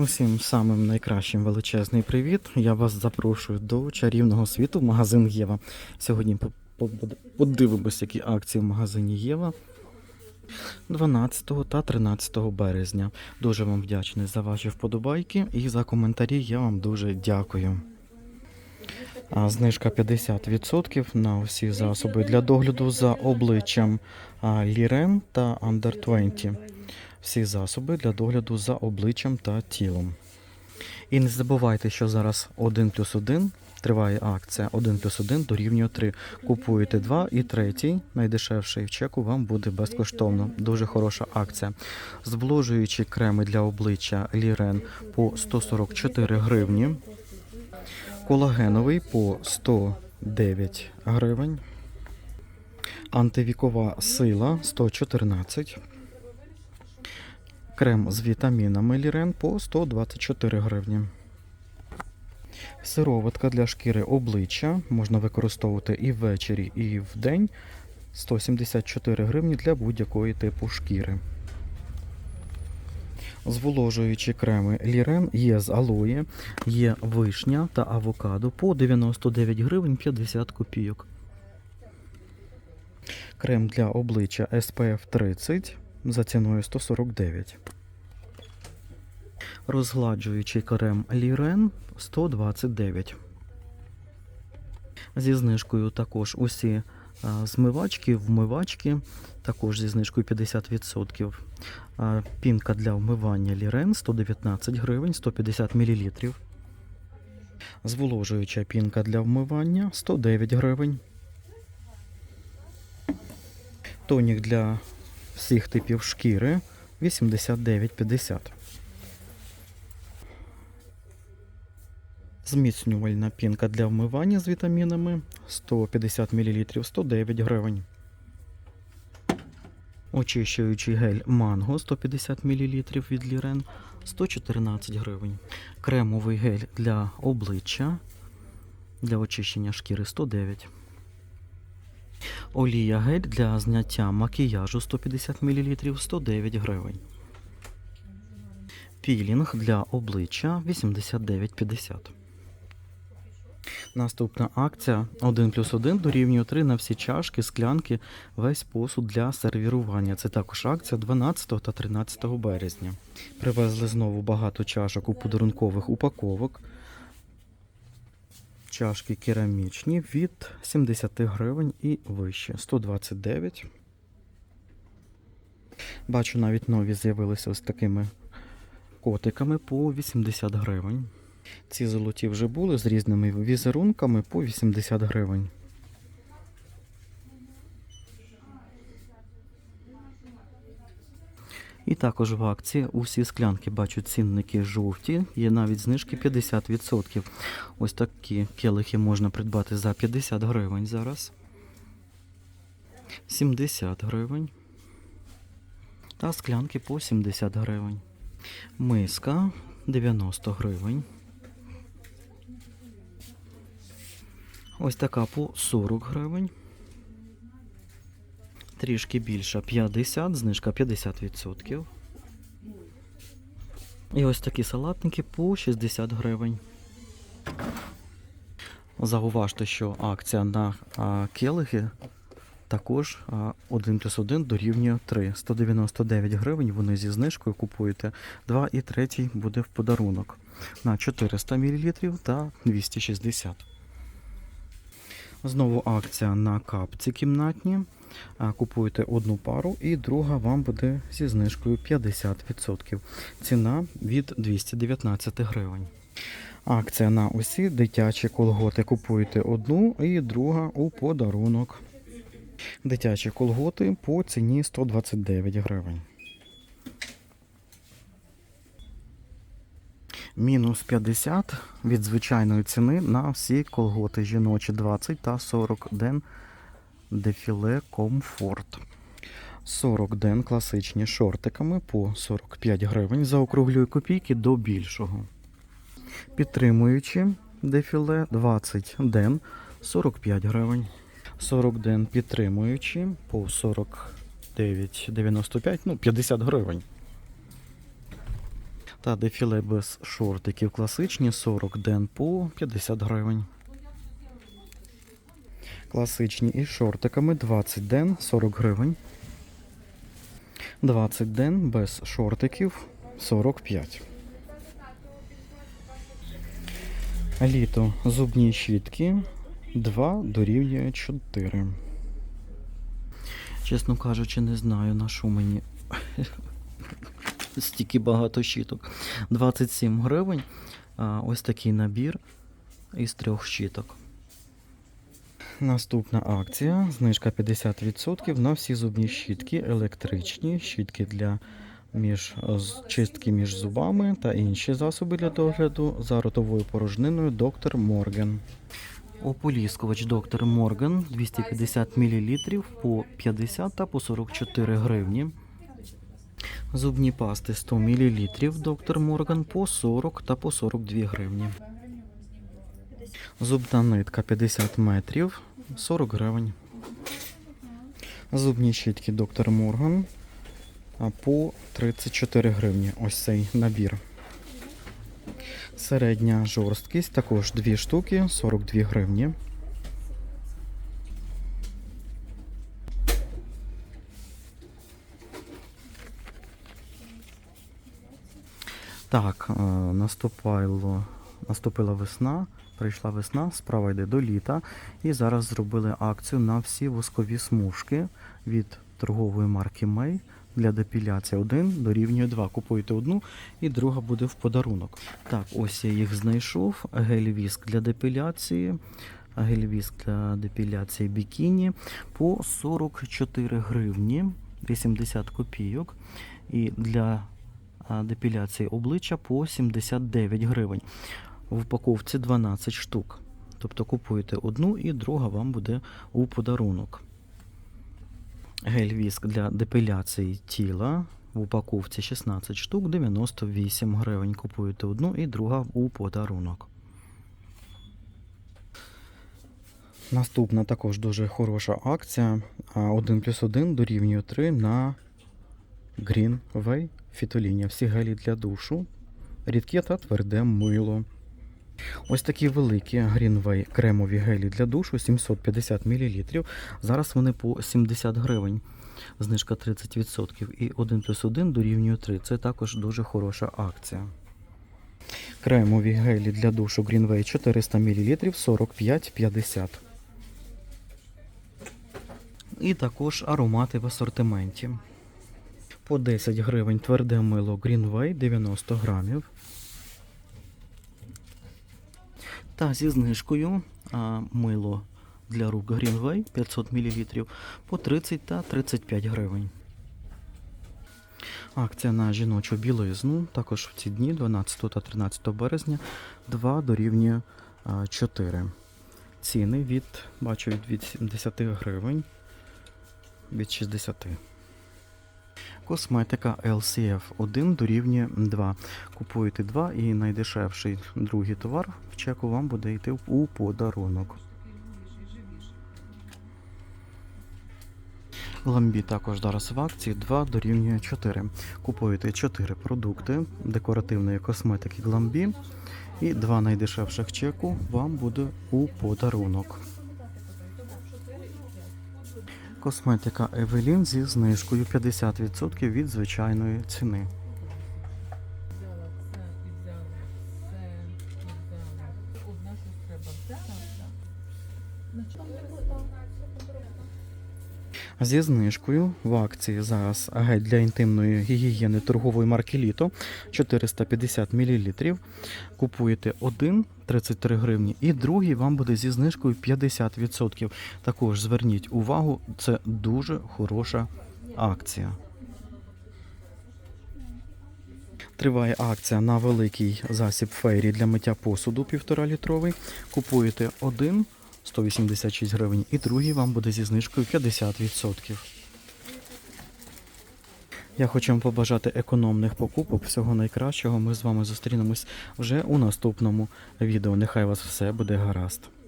Усім самим найкращим величезний привіт. Я вас запрошую до чарівного світу в магазин Єва. Сьогодні по- по- подивимось, які акції в магазині Єва 12 та 13 березня. Дуже вам вдячний за ваші вподобайки і за коментарі. Я вам дуже дякую. А, Знижка 50% на усі засоби для догляду за обличчям Лірен та Under 20 всі засоби для догляду за обличчям та тілом. І не забувайте, що зараз 1 плюс 1 триває акція 1 плюс 1 дорівнює 3. Купуєте 2 і третій, найдешевший в чеку вам буде безкоштовно. Дуже хороша акція. Зволожуючі креми для обличчя Лірен по 144 гривні. Колагеновий по 109 гривень. Антивікова сила 114 Крем з вітамінами Лірен по 124 гривні. Сироватка для шкіри обличчя можна використовувати і ввечері, і вдень. 174 гривні для будь-якої типу шкіри. Зволожуючі креми Лірен є з алоє, є вишня та авокадо по 99 гривень 50 копійок. Крем для обличчя SPF 30 за ціною 149. Розгладжуючий крем Лірен 129. Зі знижкою також усі а, змивачки, вмивачки, також зі знижкою 50%. А, Пінка для вмивання Лірен 119 гривень 150 мл. Зволожуюча пінка для вмивання 109 гривень. Тонік для всіх типів шкіри 89,50. Зміцнювальна пінка для вмивання з вітамінами 150 мл 109 гривень. Очищуючий гель Манго 150 мл від Лірен 114 гривень. Кремовий гель для обличчя для очищення шкіри 109 Олія гель для зняття макіяжу 150 мл 109 гривень. Пілінг для обличчя 89,50. Наступна акція 1 плюс 1 дорівнює 3 на всі чашки, склянки, весь посуд для сервірування. Це також акція 12 та 13 березня. Привезли знову багато чашок у подарункових упаковок. Чашки керамічні від 70 гривень і вище 129. Бачу, навіть нові з'явилися ось такими котиками по 80 гривень. Ці золоті вже були з різними візерунками по 80 гривень. І також в акції усі склянки бачу цінники жовті, є навіть знижки 50%. Ось такі келихи можна придбати за 50 гривень зараз. 70 гривень. Та склянки по 70 гривень. Миска 90 гривень. Ось така по 40 гривень. Трішки більша 50, знижка 50%. І ось такі салатники по 60 гривень. Зауважте, що акція на а, келихи також а, 1 плюс 1 дорівнює 3. 199 гривень. Вони зі знижкою купуєте. 2 і 3 буде в подарунок на 400 мл та 260. Знову акція на капці кімнатні. Купуєте одну пару і друга вам буде зі знижкою 50%. Ціна від 219 гривень. Акція на усі дитячі колготи. Купуєте одну і друга у подарунок. Дитячі колготи по ціні 129 гривень. Мінус 50 від звичайної ціни на всі колготи жіночі 20 та 40 ден дефіле комфорт. 40 ден класичні шортиками по 45 гривень. Заокруглюю копійки до більшого. Підтримуючи дефіле 20 ден 45 гривень. 40 ден підтримуючи по 49,95, ну 50 гривень. Та дефіле без шортиків класичні 40 ден по 50 гривень. Класичні із шортиками 20 ден 40 гривень. 20 ден без шортиків 45. Літо зубні щітки 2 дорівнює 4. Чесно кажучи, не знаю, на що мені стільки багато щіток. 27 гривень. Ось такий набір із трьох щіток. Наступна акція. Знижка 50% на всі зубні щітки, електричні, щітки для між, чистки між зубами та інші засоби для догляду за ротовою порожниною доктор Морген. Ополіскувач доктор Морген 250 мл по 50 та по 44 гривні. Зубні пасти 100 мл доктор Морган по 40 та по 42 гривні. Зубна нитка 50 метрів 40 гривень. Зубні щітки доктор Морган по 34 гривні. Ось цей набір. Середня жорсткість також 2 штуки 42 гривні. Так, е, наступило, наступила весна, прийшла весна, справа йде до літа. І зараз зробили акцію на всі воскові смужки від торгової марки May для депіляції. Один дорівнює 2. Купуєте одну і друга буде в подарунок. Так, ось я їх знайшов. Гель-віск для депіляції. Гель-віск для депіляції бікіні по 44 гривні 80 копійок. І для депіляції обличчя по 79 гривень. В упаковці 12 штук. Тобто купуєте одну і друга вам буде у подарунок. Гель-віск для депіляції тіла в упаковці 16 штук, 98 гривень. Купуєте одну і друга у подарунок. Наступна також дуже хороша акція. 1 плюс 1 дорівнює 3 на Greenway фітолінія. Всі гелі для душу, рідке та тверде мило. Ось такі великі Greenway кремові гелі для душу 750 мл. Зараз вони по 70 гривень. Знижка 30%. І 1 плюс 1 дорівнює 3. Це також дуже хороша акція. Кремові гелі для душу Greenway 400 мл 45,50. І також аромати в асортименті. По 10 гривень тверде мило Greenway 90 грамів. Та зі знижкою а, мило для рук Greenway 500 мл по 30 та 35 гривень. Акція на жіночу білизну також в ці дні, 12 та 13 березня, 2 дорівнює 4. Ціни від, бачу, від- від 70 гривень, від 60. Косметика LCF 1 дорівнює 2. Купуєте 2 і найдешевший другий товар в чеку вам буде йти у подарунок. Ламбі також зараз в акції 2 дорівнює 4. Купуєте 4 продукти декоративної косметики Гламбі і два найдешевших чеку вам буде у подарунок. Косметика Евелін зі знижкою 50% від звичайної ціни. Зі знижкою в акції зараз гель для інтимної гігієни торгової марки Літо 450 мл. Купуєте один 33 гривні, і другий вам буде зі знижкою 50%. Також зверніть увагу, це дуже хороша акція. Триває акція на великий засіб фейрі для миття посуду 1,5 літровий. Купуєте один 186 гривень, і другий вам буде зі знижкою 50%. Я хочу вам побажати економних покупок, всього найкращого. Ми з вами зустрінемось вже у наступному відео. Нехай вас все буде гаразд.